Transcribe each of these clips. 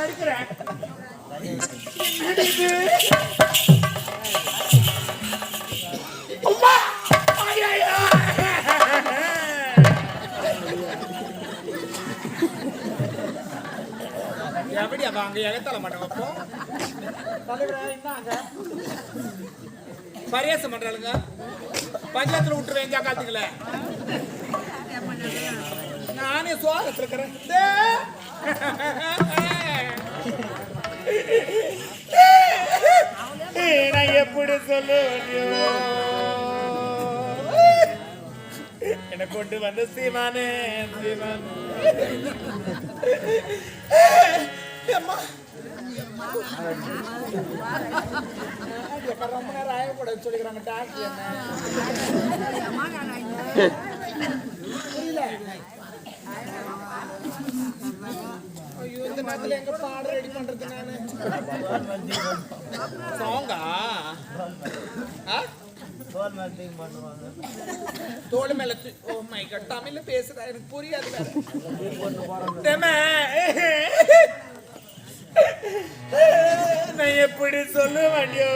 நடிக்கிறேன். அம்மா! எப்படி அப்ப அங்க எகத்தல மாட்டோம் அப்போ? பரியாசம் பண்றாளுங்க பஞ்சாயத்துல விட்டுருவேன் காலத்துக்குல நானே சுவாகத்துல இருக்கிறேன். நான் எப்படி சொல்லுவேன் என்னை கொண்டு வந்த சீமானே சீமான் ரொம்ப நேரம் ஆயக்கூட சொல்லிக்கிறாங்க டாக்டர் என்ன புரியல ஐயோ இந்த நேரத்துல எங்க பாட ரெடி பண்றது நானு? சாங்கா தோல் மேல தூ- ஓ மை காட் தமிழ்ல பேசுறா எனக்கு புரியாது நான் எப்படி சொல்ல வேண்டியோ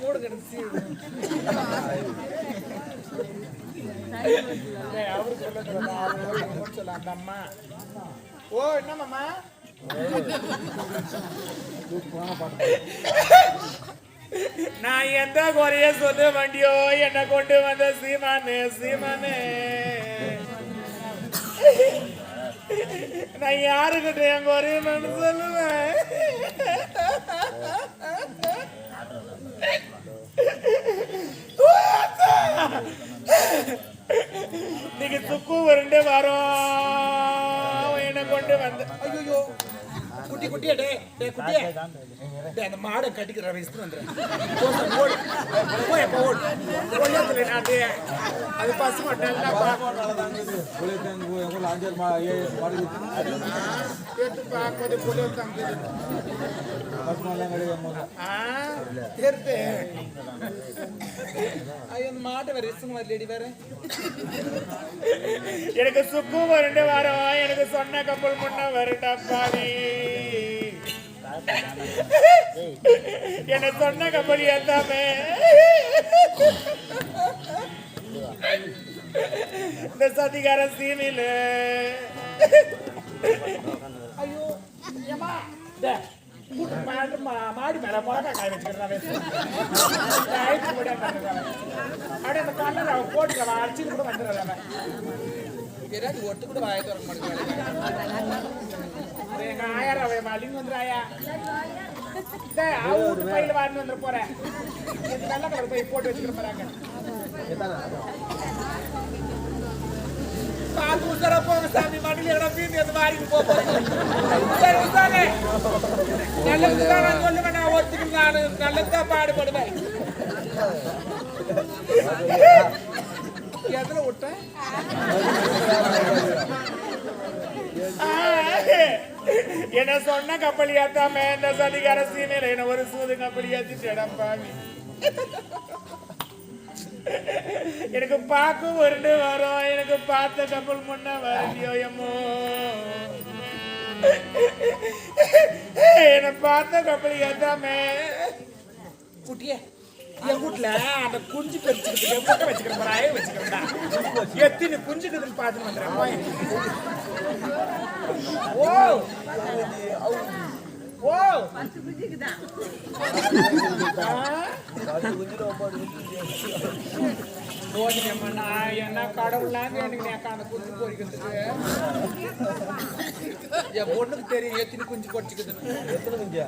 மூடு கடைசி. அவரு சொல்ல அந்த அம்மா ஓ என்னம்மா நான் எந்த குறைய சொல்ல வண்டியோ என்ன கொண்டு வந்த சீமானு சீமானு. நான் யாருக்கிட்ட என் குறையணும்னு சொல்லுவேன்? நீங்க துப்பு உருண்டு வரோம் என்ன கொண்டு வந்து. ஐயோ குட்டி குட்டியா டே டே குட்டியா. டே அந்த மாடை கட்டிக்கிற வயசு வந்துடுறேன் ஓடு. போய் எப்போ ஓடு. ஓடியாத்துல நான் அது பசு மட்டும் எடுத்து பார்க்கும்போது புள்ள எனக்கு சுக்கு வரண்டு வரவா எனக்கு சொன்ன கப்பல் முன்ன வரட்டா பாவி. என்ன சொன்ன கப்பல் ஏத்தாமே இந்த சதிகார சீனில. ஐயோ ஏமா மாடு மேல மிளகா காய வச்சுக்கிறேன் அப்படியே அந்த கண்ணை அவன்? போட்டு அடிச்சுட்டு கூட வந்துடுறான் ஏதாவது ஒட்டு கூட வாய தர மாட்டேங்கிறாங்க எங்க அவன் வந்துடாயா டேய், பையில வாரின்னு வந்துட போறேன். இந்த கலர் பை போட்டு வச்சுக்கிற போறாங்க பால் ஊத்துற போங்க சாமி மடியில எவ்வளவு மீன் எது வாரிக்கு போறேன் நான் சொல்லுவேன் நான் ஒத்துக்கு நான் பாடுபடுவேன். எதுல விட்டேன்? என்ன சொன்ன கப்பல் இந்த சதிகார சீமையில என்ன ஒரு சூது கப்பல் ஏத்திட்டேன் பாவி எனக்கு பார்க்கும் உருண்டு வரும் எனக்கு பார்த்த கப்பல் முன்ன வரலையோ எம்மோ. என்ன பார்த்த கப்பல் ஏத்தாமே குட்டியே என் வீட்டுல அந்த குஞ்சு பறிச்சுக்கிட்டு முட்டை வச்சுக்கிறேன் பாரு, வச்சுக்கிறேன்டா எத்தனை குஞ்சுக்குதுன்னு பார்த்து வந்துடுறேன். என்ன கடவுளாங்க எனக்கு எனக்கு அந்த குஞ்சு பொறிக்கிறதுக்கு என் பொண்ணுக்கு தெரியும் எத்தனை குஞ்சு பொறிச்சுக்குதுன்னு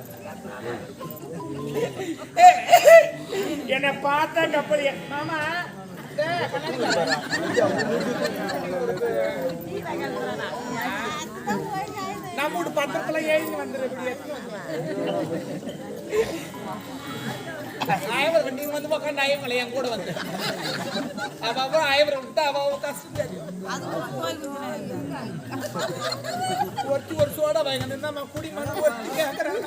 என்னை பார்த்தா கப்பல் ஏ- மாமா நம்ம பத்திரத்துல எழுதி வந்துரு. ஆயவர் நீ வந்து உட்காந்து ஆயவங்களை என் கூட வந்து அவ அவ ஆயவரை விட்டு அவ அவ கஷ்டம் ஒட்டி ஒரு சோடா வாங்க நம்ம குடி மணி ஒட்டி கேட்கறாங்க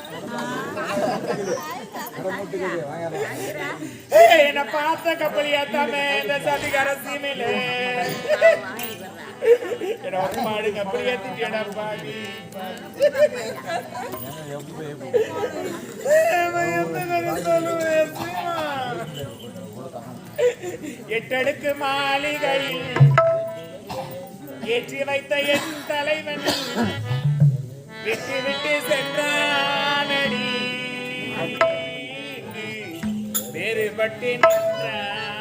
என்ன பார்த்த கப்பலியா தாமே இந்த சதிகார சீமையில. என்ன ஒரு மாடு கப்பல் ஏத்திட்டேடா பாவி. எட்டடுக்கு மாளிகையில் ஏற்றி வைத்த என் தலைவன். விட்டு விட்டு சென்றானடி வேறுபட்டு நின்றானடி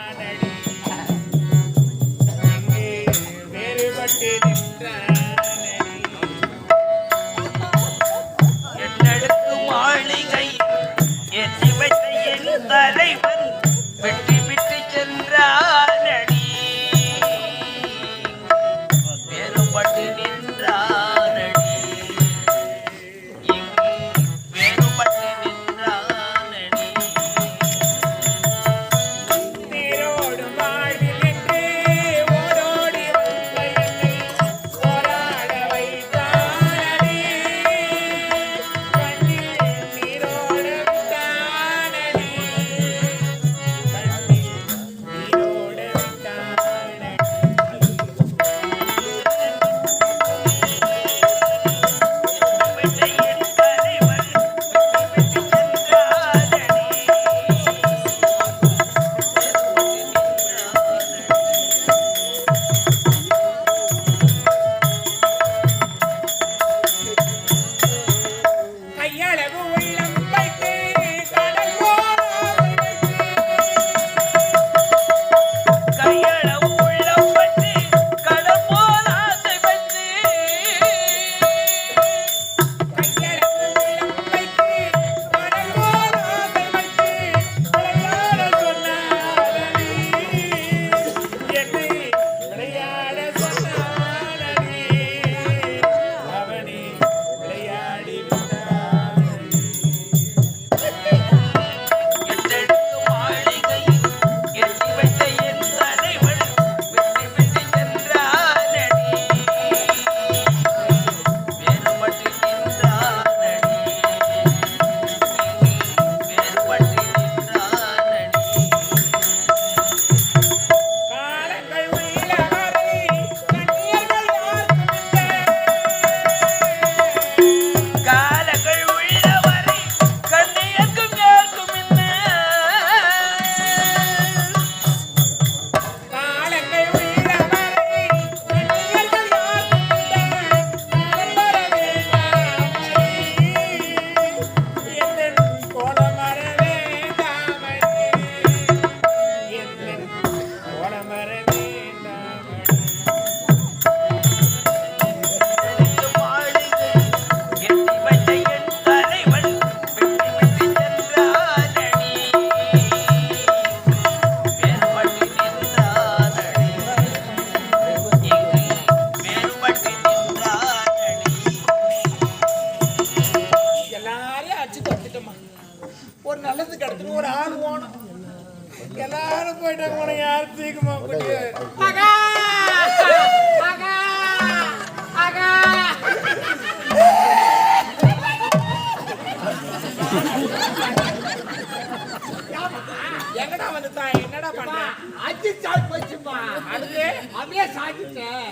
அடுத்து அப்படியே சாட்டிட்டேன்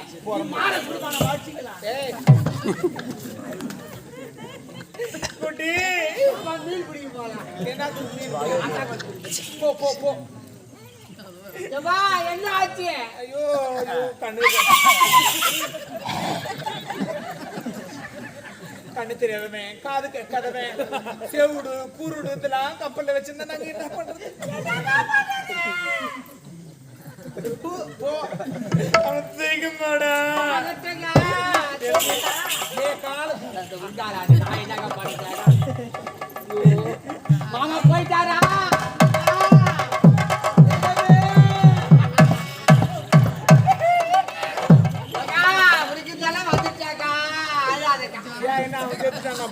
மாற குடும்பம் வச்சுக்கலாம் ஏய் குட்டி. மீன் பிடிக்க போலாம். என்ன போ போ போ. என்ன ஆச்சு? ஐயோ ஐயோ கண்ணு கண்ணு தெரியாதவன் காது கேட்காதவன் செவுடு குருடு இதெல்லாம் கப்பல்ல வச்சிருந்தா நாங்க என்ன பண்றது? மாமா போயிட்டாரா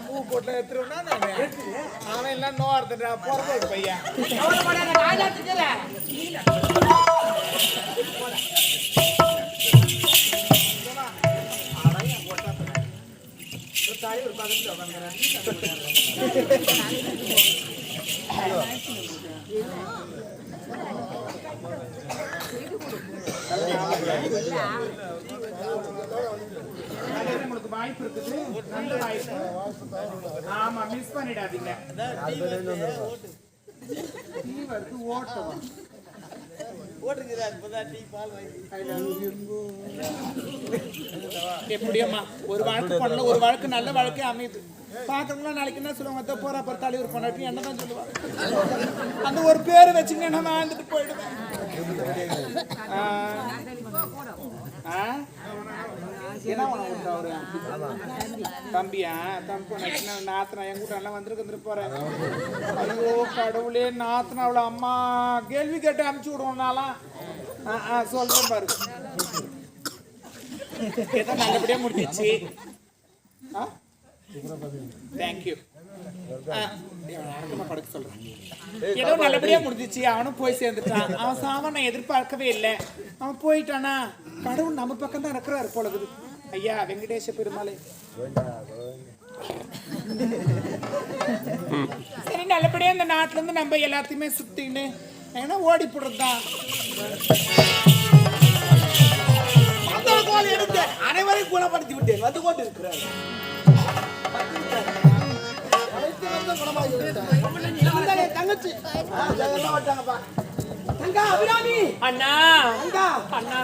பூ போட்டுல எடுத்துருவேன்னா நான் அவன் எல்லாம் நோர்த்துட்டா பிறந்த டீ வருது ஓட்டவா எப்படியம்மா? ஒரு வழக்கு பண்ணல ஒரு வழக்கு நல்ல வழக்கே அமையுது. பாக்குறவங்களா நாளைக்கு என்ன சொல்லுவாங்க? "அதோ போறா பொறுத்த தலைவர் பொண்டாட்டி. என்ன தான் சொல்லுவாங்க அந்த ஒரு பேர் வச்சுங்க நான் வாழ்ந்துட்டு போயிடுவேன். என்ன உனக்கு அவரு? தம்பியா தம்பி நாத்தனா என் கூட எல்லாம் வந்திருக்கு போறேன். ஐயோ கடவுளே நாத்தனா அவள அம்மா கேள்வி கேட்டு அனுப்பிச்சு விடுவோம்னாலாம் சொல்றேன் பாரு. ஏதோ நல்லபடியா முடிஞ்சிச்சு. ஆ? தேங்க்யூ ஏதோ நல்லபடியா முடிஞ்சிச்சு. அவனும் போய் சேர்ந்துட்டான். அவன் சாவ நான் எதிர்பார்க்கவே இல்லை. அவன் போயிட்டானா? கடவுள் நம்ம பக்கம் தான் இருக்கிறாரு போல இருக்குது. ஐயா வெங்கடேச பெருமாளே சரி நல்லபடியா இந்த நாட்டுல இருந்து நம்ம எல்லாத்தையுமே சுத்தின்னு ஏன்னா ஓடி போடுறதுதான் அனைவரையும் குணப்படுத்தி விட்டேன் வந்து கொண்டு இருக்கிறார் தங்கச்சி. தங்கா அபிராமி அண்ணா அண்ணா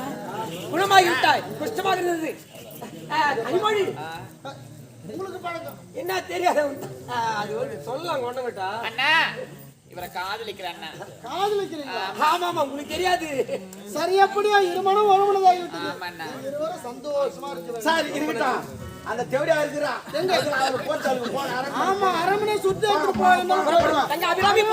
குணமாகி விட்டாய் குஷ்டமாக இருந்தது கனிமொழி உங்களுக்கு பழக்கம். என்ன தெரியாத அது வந்து சொல்லலாம் கொண்டு விட்டா அண்ணா இவரை காதலிக்கிற அண்ணா. காதலிக்கிறீங்களா? ஆமா ஆமா உங்களுக்கு தெரியாது. சரி எப்படியா? இருமணம் விட்டது சந்தோஷமா இருக்கிறார் சரி இருக்கட்டும் அந்த தேவடியா இருக்கிறா எங்க? ஆமா அரமனை சுத்தி தங்க அபிராமி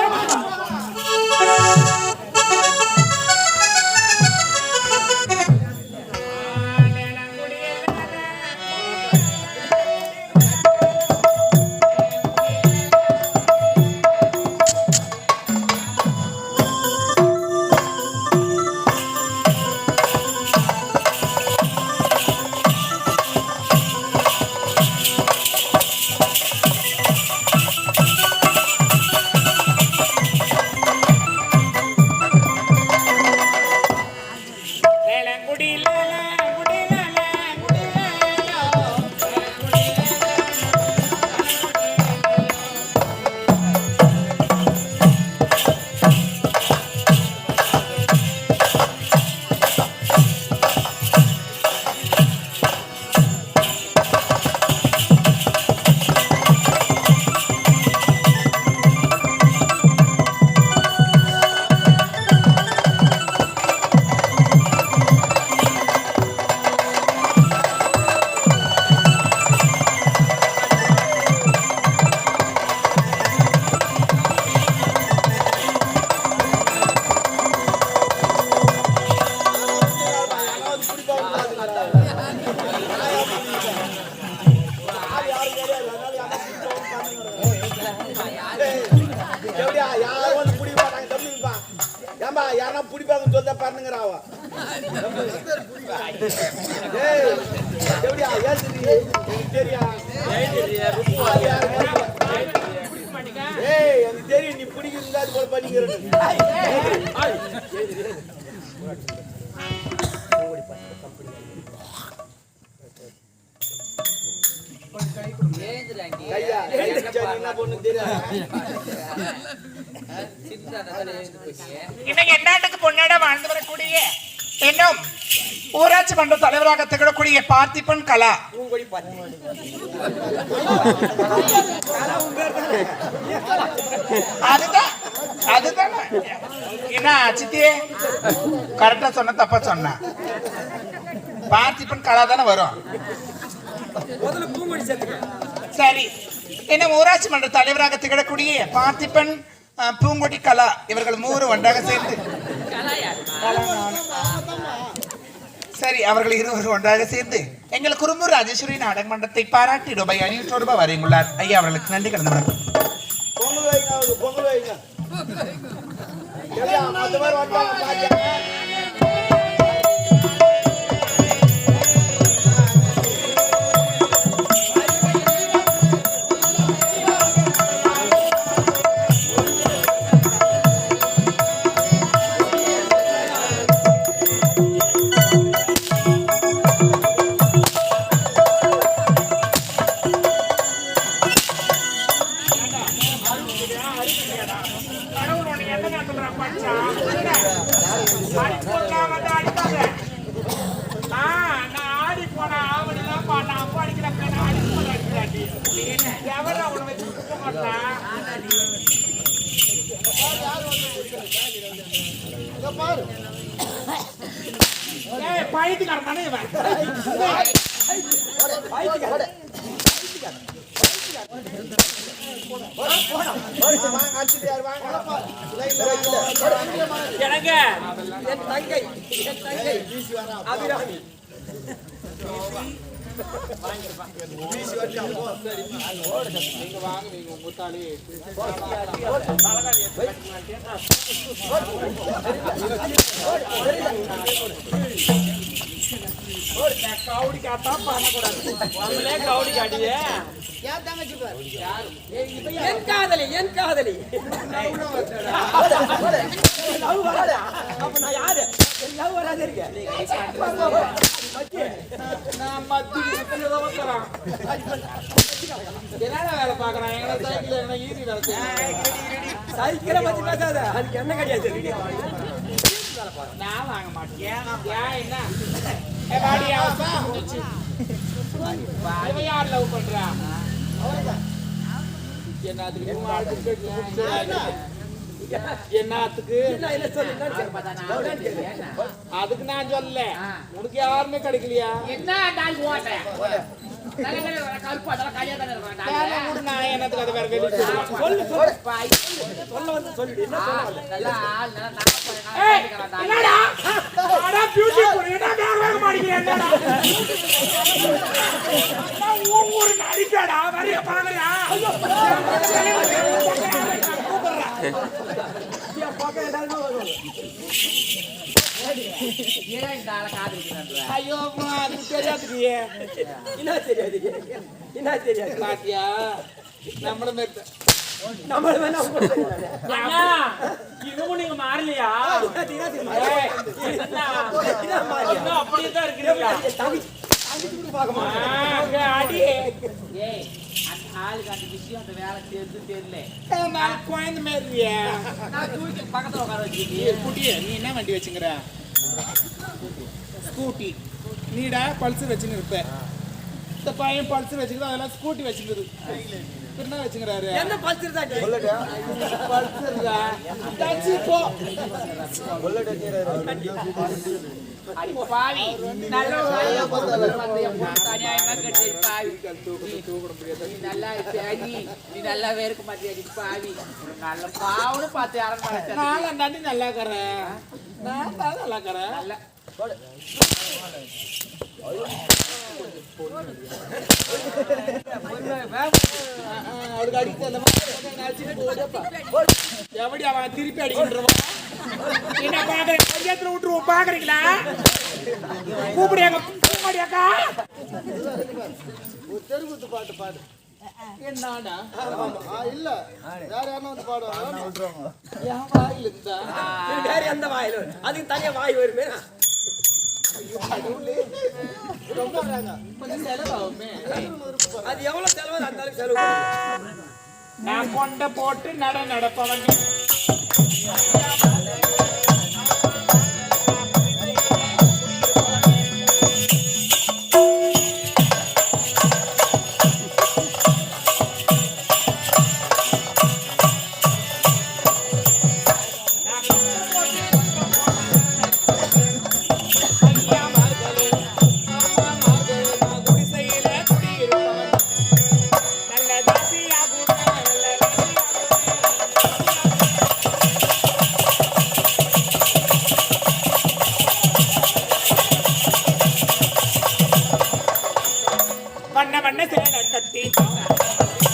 ஏய் எப்படியா ஏசுறீங்க தெரியா ஏய் எனக்கு தெரியும் நீ பிடிக்கிறதா அது போல கையா இன்னைக்கு எந்நாட்டுக்கு பொன்னாட வாழ்ந்து வரக்கூடிய இன்னும் ஊராட்சி மன்ற தலைவராக திகழக்கூடிய பார்த்திபன் கலா. அதுதான் அதுதான். என்ன சித்தியே? கரெக்டா சொன்ன தப்பா சொன்ன. பார்த்திபன் கலா தானே வரும். சரி. என்ன ஊராட்சி மன்ற தலைவராக திகழக்கூடிய பார்த்திபன் பூங்கொடி கலா இவர்கள் மூவரும் ஒன்றாக சேர்ந்து. சரி அவர்கள் இருவரும் ஒன்றாக சேர்ந்து எங்கள் குறும்பூர் ராஜேஸ்வரி நாடக மன்றத்தை பாராட்டி ரூபாய் ஐநூற்று ரூபாய் வரையுள்ளார் ஐயா அவர்களுக்கு நன்றி கலந்து வணக்கம். பொங்கல் வைங்க பொங்கல் வைங்க. எனக்கு என் தங்கை என் தங்கை. அபிராமி. கவுடி காத்தா பண்ணக்கூடாது நம்மளே கவுடி காட்டியே தங்கச்சி பாரு என் காதலி என் காதலி அப்ப நான் யாரு? லவ் வராது இருக்கேன் என்னடா வேலை பார்க்கறான்? எங்களை சைக்கிள் என்ன வேலை பத்தி பேசாத. அதுக்கு என்ன கிடையாது நான் வாங்க மாட்டேன். ஏன் என்ன? யார் love பண்றா? என்னத்துக்கு இவன் ஆளுக்கு கெட்டு புடிச்சு என்னத்துக்கு. அதுக்கு நான் சொல்லல. உனக்கு யாருமே கிடைக்கலையா? என்ன என்னத்துக்கு அதை வேற வெளியே சொல்லு சொல்லு. சொல்ல வந்து சொல்ல. என்னடா? பியூட்டி என்ன வேக வேக மாட்டேங்கிறேன் என்னடா? ஊரு வரைய பக்கம் எல்லாருமே வருவாங்க. ஏன் இந்த ஆளை காதலிக்கிறேன் ஐயோ அது தெரியாதுடியே. என்ன தெரியாது? என்ன தெரியாது? பாத்தியா? நம்மள மாதிரி நம்மள தெரியாது. அண்ணா இதுவும் நீங்க மாறலையா? அப்படியே தான் அடி. ஆளுக்கு அந்த விஷயம் அந்த வேலை தெரிஞ்சு தெரியல. நான் குழந்தை மாதிரியே? நான் தூக்கி பக்கத்துல உட்கார வச்சுக்கிட்டு குட்டியே நீ என்ன வண்டி வச்சுங்கிற ஸ்கூட்டி. நீடா பல்சர் வச்சுன்னு இருப்ப. இந்த பையன் பல்சர் வச்சுக்கிட்டு அதெல்லாம் ஸ்கூட்டி வச்சுக்கிறது என்ன வச்சுக்கிறாரு? என்ன பல்சர் தான் டேய்? பல்சர்டா தச்சு போ. பாவி நல்ல அநியாயமா கட்டி பாவி நீ நல்லா இருப்பியா நீ நீ நல்லாவே இருக்க மாட்டியா நீ பாவி நல்ல பாவனு பார்த்து யாரும் நான் தாண்டி நல்லா தான் நல்லா நல்ல அடிக்க அந்த மாதிரி திருப்பி அடிக்கின்றவன் என்ன பாக்குறேன் பஞ்சாயத்துல விட்டுருவோம் பாக்குறீங்களா? கூப்பிடியாங்க கூப்பிடியாக்கா ஒரு தெருக்கூத்து பாட்டு பாடு. என்னடா? ஆ, இல்ல. வேற யாரும் வந்து பாடுவாங்க? என் வாயில் இருந்தா? வேற எந்த வாயில? வரும்? அதுக்கு தனியா வாய் வருமே. ரொம்ப வர்றாங்க. கொஞ்சம் செலவாகுமே. அது எவ்வளவு செலவு அந்த அளவுக்கு செலவு. நான் கொண்ட போட்டு நட நடப்பவன் Thank you.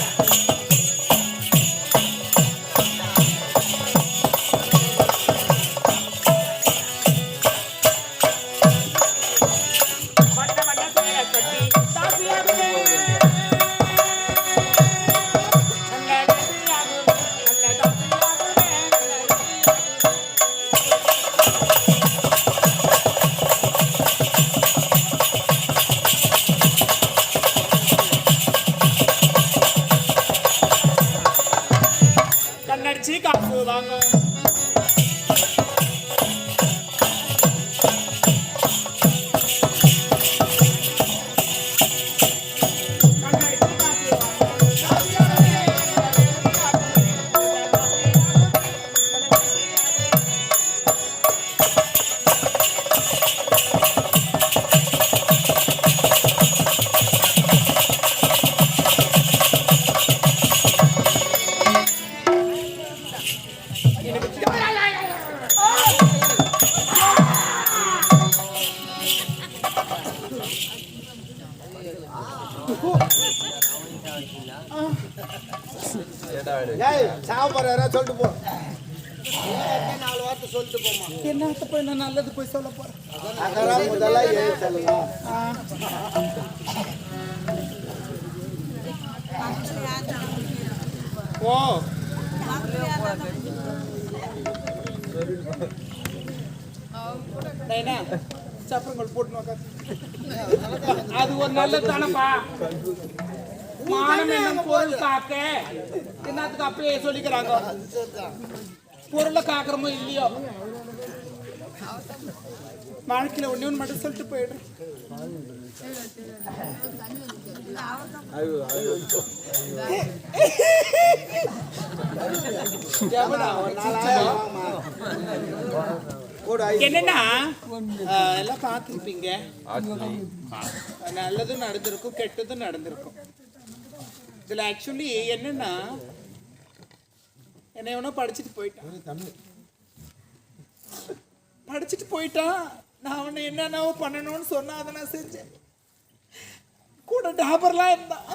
நல்லது போய் சொல்ல போறேன் ஓ சப்பரங்கள் போட்டு அது ஒரு நல்ல தானப்பா மானம் பொருள் காக்க என்னத்துக்கு அப்பயே சொல்லிக்கிறாங்க பொருளை காக்குறமோ இல்லையோ வாழ்க்கையில ஒண்ணே ஒன்று மட்டும் சொல்லிட்டு ஐ- என்னன்னா எல்லாம் பார்த்துருப்பீங்க. நல்லதும் நடந்திருக்கும் கெட்டதும் நடந்திருக்கும். இதுல ஆக்சுவலி என்னன்னா என்ன எவனோ படிச்சுட்டு போயிட்டான். படிச்சுட்டு போயிட்டான். நான் அவனை என்னென்னவோ பண்ணணும்னு சொன்னா அதை நான் செஞ்சேன். கூட டாபர்லாம் இருந்தான்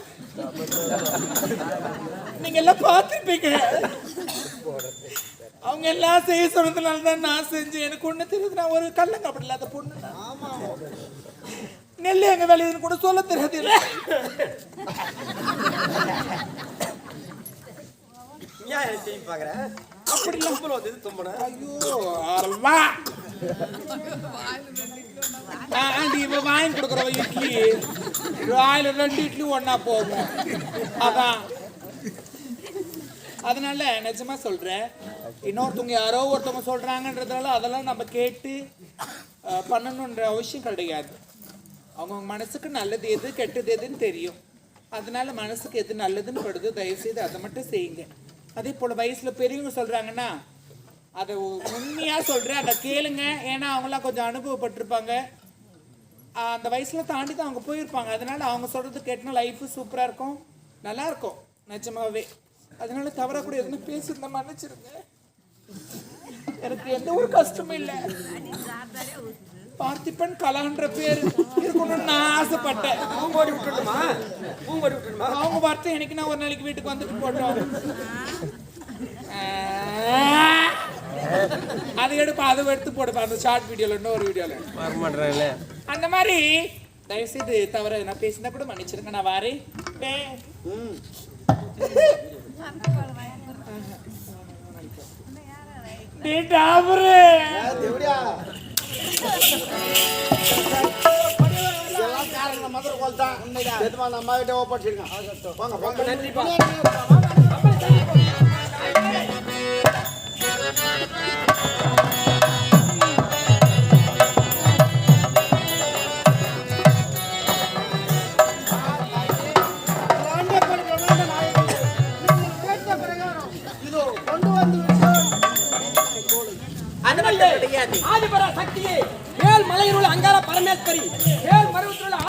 நீங்க எல்லாம் பார்த்துருப்பீங்க. அவங்க எல்லாம் செய்ய சொன்னதுனால தான் நான் செஞ்சேன். எனக்கு ஒண்ணு தெரியுது. நான் ஒரு கள்ளங்கப்படி இல்லாத பொண்ணு. நெல் எங்க விளையுதுன்னு கூட சொல்ல தெரியாது. ஏன் செய்ய பாக்குற அப்படி இல்ல ஐயோ ஆண்டி இவ வாங்கி கொடுக்குறவ இட்லி. வாயில ரெண்டு இட்லி ஒன்றா போகும் அதான். அதனால நிஜமா சொல்றேன். இன்னொருத்தவங்க யாரோ ஒருத்தவங்க சொல்றாங்கன்றதால அதெல்லாம் நம்ம கேட்டு பண்ணணுன்ற அவசியம் கிடையாது. அவங்கவுங்க மனசுக்கு நல்லது எது கெட்டது எதுன்னு தெரியும். அதனால மனசுக்கு எது நல்லதுன்னு படுது தயவுசெய்து அதை மட்டும் செய்யுங்க. அதே போல வயசில் பெரியவங்க சொல்கிறாங்கன்னா அதை உண்மையா சொல்றேன் அதை கேளுங்க. ஏன்னா அவங்களாம் கொஞ்சம் அனுபவப்பட்டிருப்பாங்க. அந்த வயசுல தாண்டி தான் அவங்க போயிருப்பாங்க. அதனால அவங்க சொல்றது கேட்டனா லைஃப் சூப்பரா இருக்கும். நல்லா இருக்கும் நிஜமாவே. அதனால தவறா கூட எதுவும் பேசியிருந்தா மன்னிச்சிருங்க. எனக்கு எந்த ஒரு கஷ்டமும் இல்லை. பார்த்திபன் கலான்ற பேர் இருக்கணும்னு நான் ஆசைப்பட்டேன். பூங்கோடி விட்டுட்டுமா பூங்கோடி விட்டுட்டுமா அவங்க வார்த்தை எனக்கு நான் ஒரு நாளைக்கு வீட்டுக்கு வந்துட்டு போட்டோம். அது எடுப்பா அதை எடுத்து போடுப்பா அந்த ஷார்ட் வீடியோல இன்னொரு வீடியோல அந்த மாதிரி தயவுசெய்து தவிர நான் பேசினா கூட மன்னிச்சிருங்க நான் வாரேன். டே டாபரு எப்படியா மதுரை கோல் தான் எதுமா நம்ம கிட்ட வாங்க வாங்க. ஆதிபரா சக்தியே மேல் மலையில் உள்ள அங்கார பரமேஸ்வரி மேல் பருவத்தில் உள்ள